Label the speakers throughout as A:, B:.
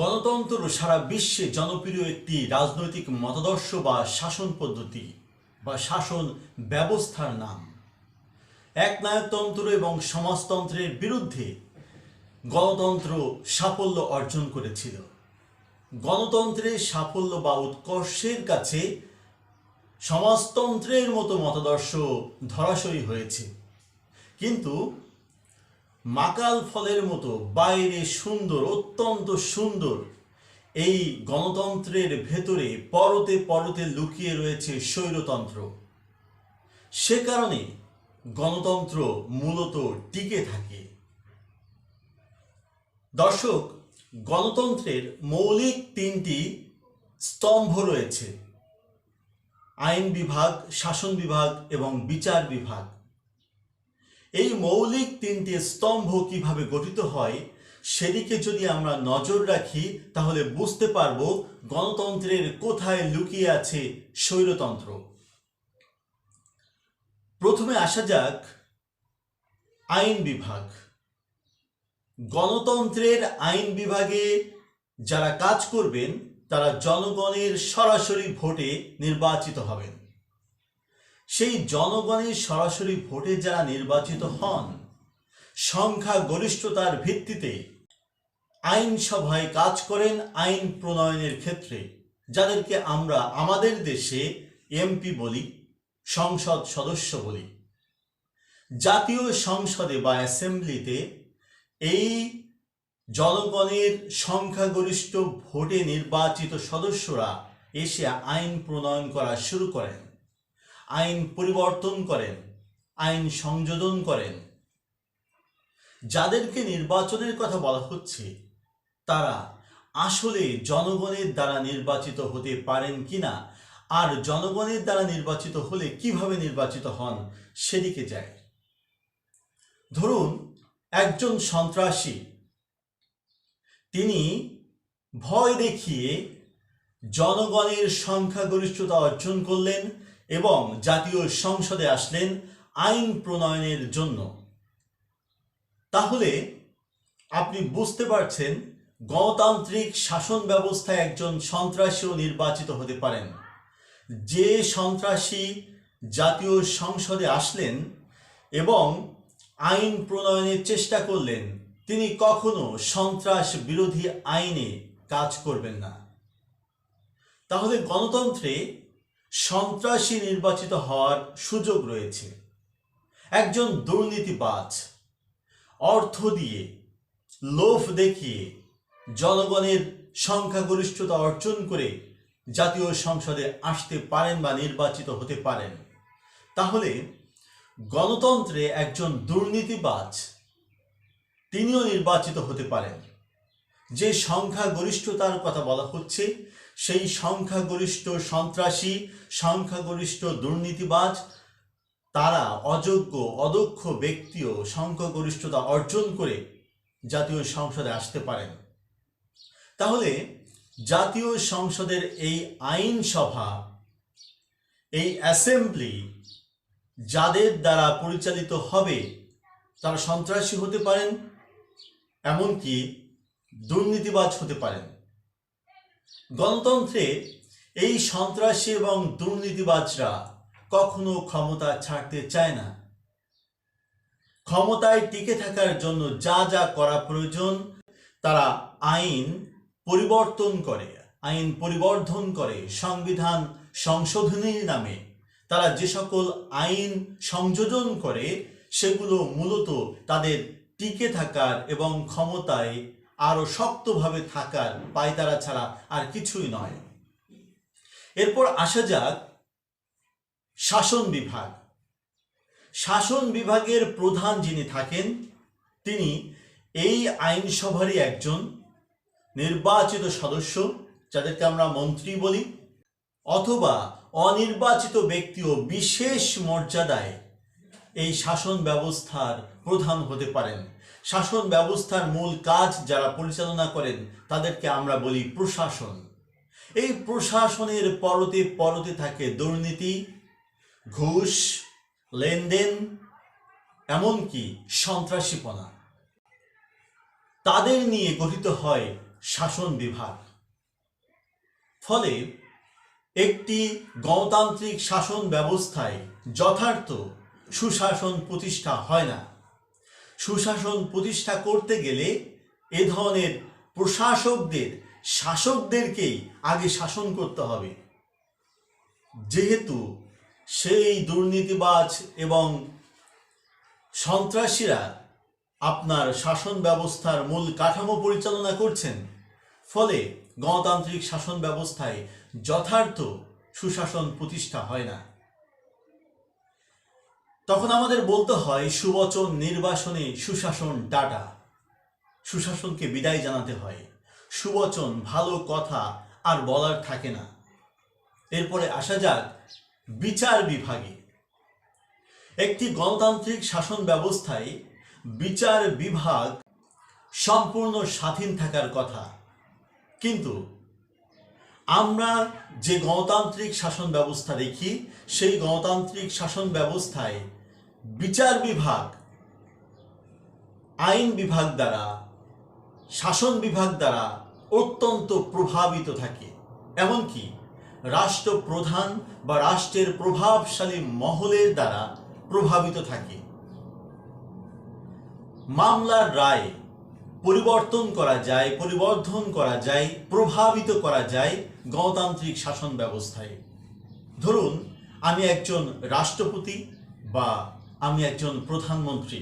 A: গণতন্ত্র সারা বিশ্বে জনপ্রিয় একটি রাজনৈতিক মতাদর্শ বা শাসন পদ্ধতি বা শাসন ব্যবস্থার নাম। একনায়কতন্ত্র এবং সমাজতন্ত্রের বিরুদ্ধে গণতন্ত্র সাফল্য অর্জন করেছিল। গণতন্ত্রের সাফল্য বা উৎকর্ষের কাছে সমাজতন্ত্রের মতো মতাদর্শ ধরাশয়ী হয়েছে। কিন্তু মাকাল ফলের মতো বাইরে সুন্দর, অত্যন্ত সুন্দর। এই গণতন্ত্রের ভেতরে পরতে পরতে লুকিয়ে রয়েছে স্বৈরতন্ত্র। সে কারণে গণতন্ত্র মূলত টিকে থাকে। দর্শক, গণতন্ত্রের মৌলিক তিনটি স্তম্ভ রয়েছে। আইন বিভাগ, শাসন বিভাগ এবং বিচার বিভাগ। এই মৌলিক তিনটি স্তম্ভ কীভাবে গঠিত হয়, সেদিকে যদি আমরা নজর রাখি, তাহলে বুঝতে পারব গণতন্ত্রের কোথায় লুকিয়ে আছে স্বৈরতন্ত্র। প্রথমে আসা যাক আইন বিভাগ। গণতন্ত্রের আইন বিভাগে যারা কাজ করবেন, তারা জনগণের সরাসরি ভোটে নির্বাচিত হবেন। সেই জনগণের সরাসরি ভোটে যারা নির্বাচিত হন সংখ্যা গরিষ্ঠতার ভিত্তিতে আইনসভায় কাজ করেন আইন প্রণয়নের ক্ষেত্রে, যাদেরকে আমরা আমাদের দেশে এমপি বলি, সংসদ সদস্য বলি। জাতীয় সংসদে বা অ্যাসেম্বলিতে এই জনগণের সংখ্যাগরিষ্ঠ ভোটে নির্বাচিত সদস্যরা এসে আইন প্রণয়ন করা শুরু করেন। আইন পরিবর্তন করেন, আইন সংযোজন করেন। যাদেরকে নির্বাচনের কথা বলা হচ্ছে, তারা আসলে জনগণের দ্বারা নির্বাচিত হতে পারেন কিনা, আর জনগণের দ্বারা নির্বাচিত হলে কীভাবে নির্বাচিত হন, সেদিকে যায়। ধরুন, একজন সন্ত্রাসী, তিনি ভয় দেখিয়ে জনগণের সংখ্যাগরিষ্ঠতা অর্জন করলেন এবং জাতীয় সংসদে আসলেন আইন প্রণয়নের জন্য। তাহলে আপনি বুঝতে পারছেন গণতান্ত্রিক শাসন ব্যবস্থায় একজন সন্ত্রাসীও নির্বাচিত হতে পারেন। যে সন্ত্রাসী জাতীয় সংসদে আসলেন এবং আইন প্রণয়নের চেষ্টা করলেন, তিনি কখনো সন্ত্রাস বিরোধী আইনে কাজ করবেন না। তাহলে গণতন্ত্রে সন্ত্রাসী নির্বাচিত হওয়ার সুযোগ রয়েছে। একজন দুর্নীতিবাজ, অর্থ দিয়ে লোভ দেখিয়ে জনগণের সংখ্যাগরিষ্ঠতা অর্জন করে জাতীয় সংসদে আসতে পারেন বা নির্বাচিত হতে পারেন, তাহলে গণতন্ত্রে একজন দুর্নীতিবাজ তিনিও নির্বাচিত হতে পারেন। যে সংখ্যাগরিষ্ঠতার কথা বলা হচ্ছে সেই সংখ্যাগরিষ্ঠ সন্ত্রাসী, সংখ্যাগরিষ্ঠ দুর্নীতিবাজ, তারা অযোগ্য, অদক্ষ ব্যক্তিও সংখ্যাগরিষ্ঠতা অর্জন করে জাতীয় সংসদে আসতে পারেন। তাহলে জাতীয় সংসদের এই আইনসভা, এই অ্যাসেম্বলি যাদের দ্বারা পরিচালিত হবে, তারা সন্ত্রাসী হতে পারেন, এমনকি দুর্নীতিবাজ হতে পারেন। গণতন্ত্রে এই সন্ত্রাসী এবং দুর্নীতিবাজরা কখনো ক্ষমতা ছাড়তে চায় না। ক্ষমতায় টিকে থাকার জন্য যা যা করা প্রয়োজন, তারা আইন পরিবর্তন করে, আইন পরিবর্ধন করে, সংবিধান সংশোধনীর নামে তারা যে সকল আইন সংযোজন করে, সেগুলো মূলত তাদের টিকে থাকার এবং ক্ষমতায় আরও শক্তভাবে থাকার পায়তারা ছাড়া আর কিছুই নয়। এরপর আসা যাক শাসন বিভাগ। শাসন বিভাগের প্রধান যিনি থাকেন, তিনি এই আইনসভারই একজন নির্বাচিত সদস্য, যাদেরকে আমরা মন্ত্রী বলি, অথবা অনির্বাচিত ব্যক্তিও বিশেষ মর্যাদায় এই শাসন ব্যবস্থার প্রধান হতে পারেন। শাসন ব্যবস্থার মূল কাজ যারা পরিচালনা করেন, তাদেরকে আমরা বলি প্রশাসন। এই প্রশাসনের পরতে পরতে থাকে দুর্নীতি, ঘুষ, লেনদেন, এমনকি সন্ত্রাসীপনা। তাদের নিয়ে গঠিত হয় শাসন বিভাগ। ফলে একটি গণতান্ত্রিক শাসন ব্যবস্থায় যথার্থ সুশাসন প্রতিষ্ঠা হয় না। সুশাসন প্রতিষ্ঠা করতে গেলে এ ধরনের প্রশাসকদের, শাসকদেরকেই আগে শাসন করতে হবে। যেহেতু সেই দুর্নীতিবাজ এবং সন্ত্রাসীরা আপনার শাসন ব্যবস্থার মূল কাঠামো পরিচালনা করছেন, ফলে গণতান্ত্রিক শাসন ব্যবস্থায় যথার্থ সুশাসন প্রতিষ্ঠা হয় না। তখন আমাদের বলতে হয়, সুবচন নির্বাসনে সুশাসন ডাটা। সুশাসনকে বিদায় জানাতে হয়। সুবচন ভালো কথা আর বলার থাকে না। এরপরে আসা যাক বিচার বিভাগে। একটি গণতান্ত্রিক শাসন ব্যবস্থায় বিচার বিভাগ সম্পূর্ণ স্বাধীন থাকার কথা। কিন্তু আমরা যে গণতান্ত্রিক শাসন ব্যবস্থা দেখি সেই গণতান্ত্রিক শাসন ব্যবস্থায় বিচার বিভাগ, আইন বিভাগ দ্বারা, শাসন বিভাগ দ্বারা অত্যন্ত প্রভাবিত থাকে। এমনকি রাষ্ট্রপ্রধান বা রাষ্ট্রের প্রভাবশালী মহলের দ্বারা প্রভাবিত থাকে। মামলার রায় পরিবর্তন করা যায়, পরিবর্ধন করা যায়, প্রভাবিত করা যায় গণতান্ত্রিক শাসন ব্যবস্থায়। ধরুন আমি একজন রাষ্ট্রপতি বা আমি একজন প্রধানমন্ত্রী।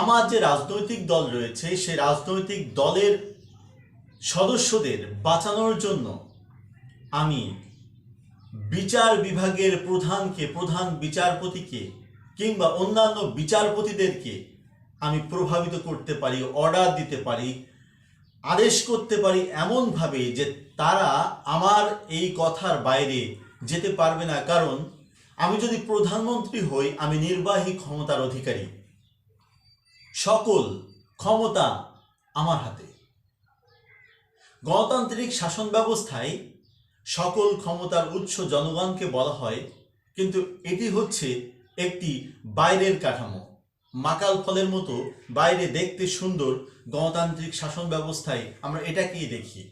A: আমার যে রাজনৈতিক দল রয়েছে, সেই রাজনৈতিক দলের সদস্যদের বাঁচানোর জন্য আমি বিচার বিভাগের প্রধানকে, প্রধান বিচারপতিকে কিংবা অন্যান্য বিচারপতিদেরকে আমি প্রভাবিত করতে পারি, অর্ডার দিতে পারি, আদেশ করতে পারি এমনভাবে যে তারা আমার এই কথার বাইরে যেতে পারবে না, কারণ আমি যদি প্রধানমন্ত্রী হই, আমি নির্বাহী ক্ষমতার অধিকারী। সকল ক্ষমতা আমার হাতে। গণতান্ত্রিক শাসন ব্যবস্থায় সকল ক্ষমতার উৎস জনগণকে বলা হয়, কিন্তু এটি হচ্ছে একটি বাইরের কাঠামো। মাকাল ফলের মতো বাইরে দেখতে সুন্দর গণতান্ত্রিক শাসন ব্যবস্থায় আমরা এটাকেই দেখি।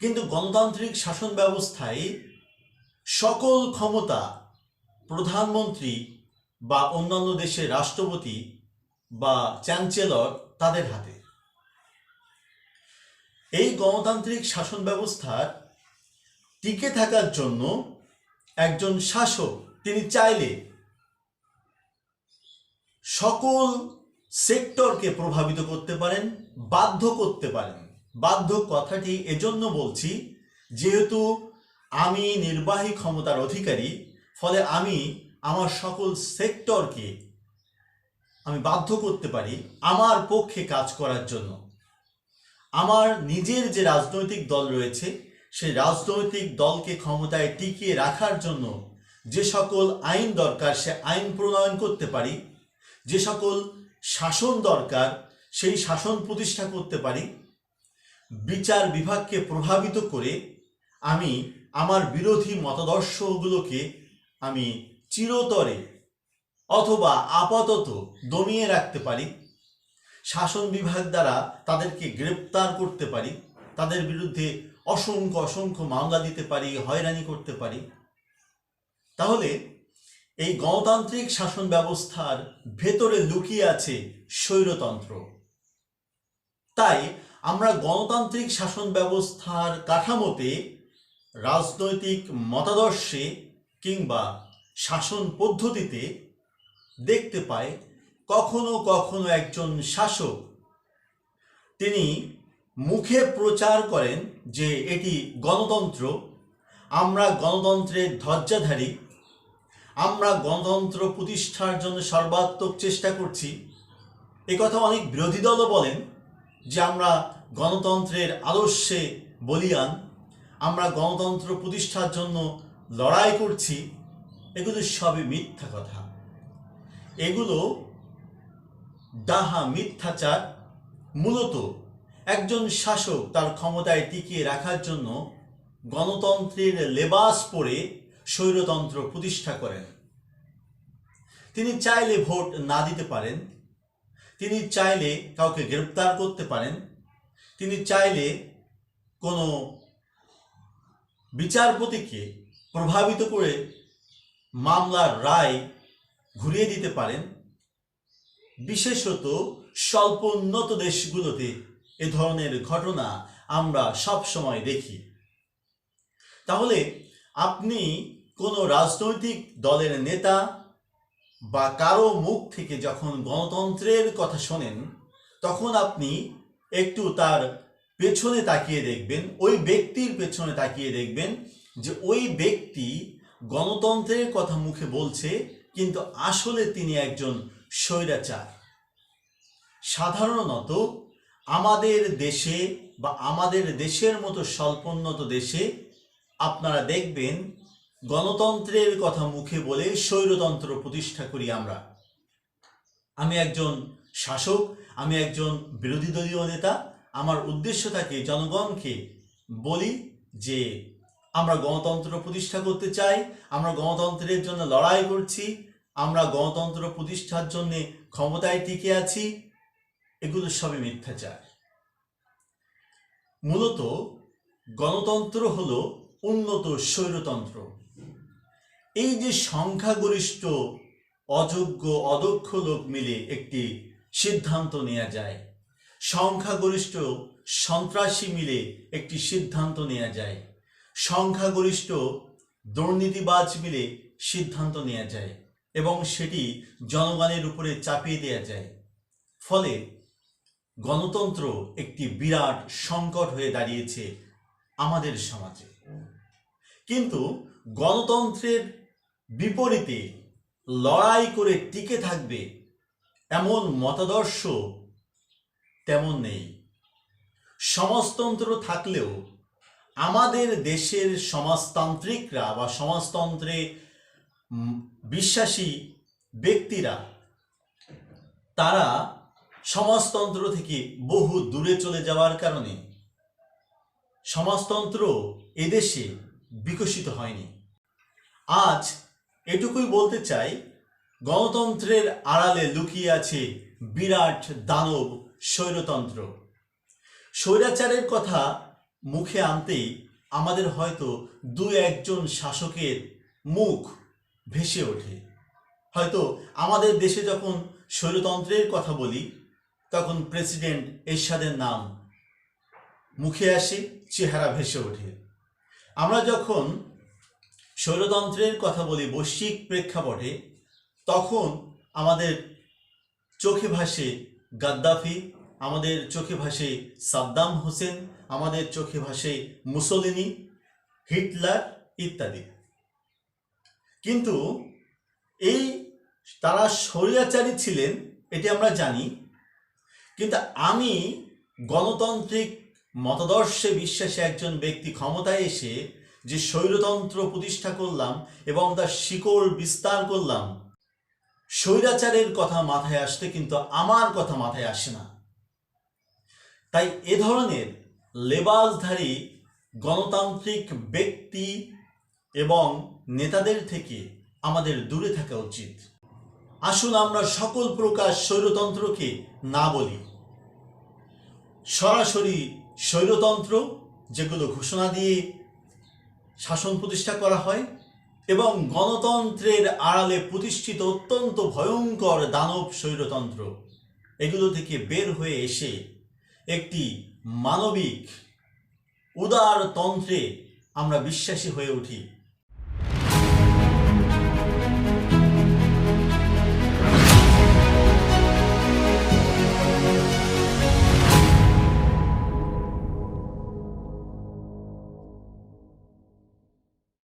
A: কিন্তু গণতান্ত্রিক শাসন ব্যবস্থায় সকল ক্ষমতা প্রধানমন্ত্রী বা অন্যান্য দেশের রাষ্ট্রপতি বা চ্যান্সেলর তাদের হাতে। এই গণতান্ত্রিক শাসন ব্যবস্থার টিকে থাকার জন্য একজন শাসক তিনি চাইলে সকল সেক্টরকে প্রভাবিত করতে পারেন, বাধ্য করতে পারেন। বাধ্য কথাটি এজন্য বলছি, যেহেতু আমি নির্বাহী ক্ষমতার অধিকারী, ফলে আমি আমার সকল সেক্টরকে আমি বাধ্য করতে পারি আমার পক্ষে কাজ করার জন্য। আমার নিজের যে রাজনৈতিক দল রয়েছে, সেই রাজনৈতিক দলকে ক্ষমতায় টিকিয়ে রাখার জন্য যে সকল আইন দরকার, সে আইন প্রণয়ন করতে পারি। যে সকল শাসন দরকার, সেই শাসন প্রতিষ্ঠা করতে পারি। বিচার বিভাগকে প্রভাবিত করে আমি আমার বিরোধী মতাদর্শগুলোকে আমি চিরতরে অথবা আপাতত দমিয়ে রাখতে পারি, শাসন বিভাগ দ্বারা তাদেরকে গ্রেপ্তার করতে পারি, তাদের বিরুদ্ধে অসংখ্য অসংখ্য মামলা দিতে পারি, হয়রানি করতে পারি। তাহলে এই গণতান্ত্রিক শাসন ব্যবস্থার ভেতরে লুকিয়ে আছে স্বৈরতন্ত্র। তাই আমরা গণতান্ত্রিক শাসন ব্যবস্থার কাঠামোতে রাজনৈতিক মতাদর্শে কিংবা শাসন পদ্ধতিতে দেখতে পাই কখনো কখনো একজন শাসক। তিনি মুখে প্রচার করেন যে এটি গণতন্ত্র, আমরা গণতন্ত্রের ধ্বজাধারী আমরা গণতন্ত্র প্রতিষ্ঠার জন্য সর্বাত্মক চেষ্টা করছি। এ কথা অনেক বিরোধী দলও বলেন যে আমরা গণতন্ত্রের আদর্শে বলিয়ান আমরা গণতন্ত্র প্রতিষ্ঠার জন্য লড়াই করছি, এগুলো সবই মিথ্যা কথা। এগুলো ডাহা মিথ্যাচার। মূলত একজন শাসক তার ক্ষমতায় টিকিয়ে রাখার জন্য গণতন্ত্রের লেবাস পরে স্বৈরতন্ত্র প্রতিষ্ঠা করেন। তিনি চাইলে ভোট না দিতে পারেন, তিনি চাইলে কাউকে গ্রেপ্তার করতে পারেন, তিনি চাইলে কোনো বিচারপতিকে প্রভাবিত করে মামলার রায় ঘুরিয়ে দিতে পারেন। বিশেষত স্বল্প উন্নত দেশগুলোতে এ ধরনের ঘটনা আমরা সব সময় দেখি। তাহলে আপনি কোনো রাজনৈতিক দলের নেতা বা কারও মুখ থেকে যখন গণতন্ত্রের কথা শোনেন, তখন আপনি একটু তার পেছনে তাকিয়ে দেখবেন, ওই ব্যক্তির পেছনে তাকিয়ে দেখবেন যে ওই ব্যক্তি গণতন্ত্রের কথা মুখে বলছে, কিন্তু আসলে তিনি একজন স্বৈরাচার। সাধারণত আমাদের দেশে বা আমাদের দেশের মতো স্বল্পোন্নত দেশে আপনারা দেখবেন, গণতন্ত্রের কথা মুখে বলে স্বৈরতন্ত্র প্রতিষ্ঠা করি আমরা। আমি একজন শাসক, আমি একজন বিরোধী দলীয় নেতা আমার উদ্দেশ্য থাকে জনগণকে বলি যে আমরা গণতন্ত্র প্রতিষ্ঠা করতে চাই, আমরা গণতন্ত্রের জন্য লড়াই করছি, আমরা গণতন্ত্র প্রতিষ্ঠার জন্য ক্ষমতায় টিকে আছি, এগুলো সবই মিথ্যাচার। মূলত গণতন্ত্র হলো উন্নত স্বৈরতন্ত্র। এই যে সংখ্যাগরিষ্ঠ, অযোগ্য, অদক্ষ লোক মিলে একটি সিদ্ধান্ত নেওয়া যায় সংখ্যাগরিষ্ঠ সন্ত্রাসী মিলে একটি সিদ্ধান্ত নেওয়া যায়। সংখ্যাগরিষ্ঠ দুর্নীতিবাজ মিলে সিদ্ধান্ত নেওয়া যায় এবং সেটি জনগণের উপরে চাপিয়ে দেওয়া যায়। ফলে গণতন্ত্র একটি বিরাট সংকট হয়ে দাঁড়িয়েছে আমাদের সমাজে। কিন্তু গণতন্ত্রের বিপরীতে লড়াই করে টিকে থাকবে এমন মতাদর্শ তেমন নেই। সমাজতন্ত্র থাকলেও আমাদের দেশের সমাজতান্ত্রিকরা বা সমাজতন্ত্রে বিশ্বাসী ব্যক্তিরা, তারা সমাজতন্ত্র থেকে বহু দূরে চলে যাওয়ার কারণে সমাজতন্ত্র এদেশে বিকশিত হয়নি। আজ এটুকুই বলতে চাই, গণতন্ত্রের আড়ালে লুকিয়ে আছে বিরাট দানব স্বৈরতন্ত্র। স্বৈরাচারের কথা মুখে আনতেই আমাদের হয়তো দু একজন শাসকের মুখ ভেসে ওঠে। হয়তো আমাদের দেশে যখন স্বৈরতন্ত্রের কথা বলি, তখন প্রেসিডেন্ট এরশাদের নাম মুখে আসে, চেহারা ভেসে ওঠে। আমরা যখন স্বৈরতন্ত্রের কথা বলি বৈশ্বিক প্রেক্ষাপটে, তখন আমাদের চোখে ভাসে গাদ্দাফি, আমাদের চোখে ভাসে সাদ্দাম হোসেন, আমাদের চোখে ভাসে মুসলিনি, হিটলার ইত্যাদি। কিন্তু এই তারা স্বৈরাচারী ছিলেন, এটি আমরা জানি। কিন্তু আমি গণতান্ত্রিক মতাদর্শে বিশ্বাসী একজন ব্যক্তি ক্ষমতায় এসে যে স্বৈরতন্ত্র প্রতিষ্ঠা করলাম এবং তার শিকড় বিস্তার করলাম স্বৈরাচারের কথা মাথায় আসতে কিন্তু আমার কথা মাথায় আসে না। তাই এ ধরনের লেবাসধারী গণতান্ত্রিক ব্যক্তি এবং নেতাদের থেকে আমাদের দূরে থাকা উচিত। আসুন আমরা সকল প্রকার স্বৈরতন্ত্রকে না বলি। সরাসরি স্বৈরতন্ত্র, যেগুলো ঘোষণা দিয়ে শাসন প্রতিষ্ঠা করা হয় এবং গণতন্ত্রের আড়ালে প্রতিষ্ঠিত অত্যন্ত ভয়ঙ্কর দানব স্বৈরতন্ত্র। এগুলো থেকে বের হয়ে এসে একটি মানবিক উদারতন্ত্রে আমরা বিশ্বাসী হয়ে উঠি।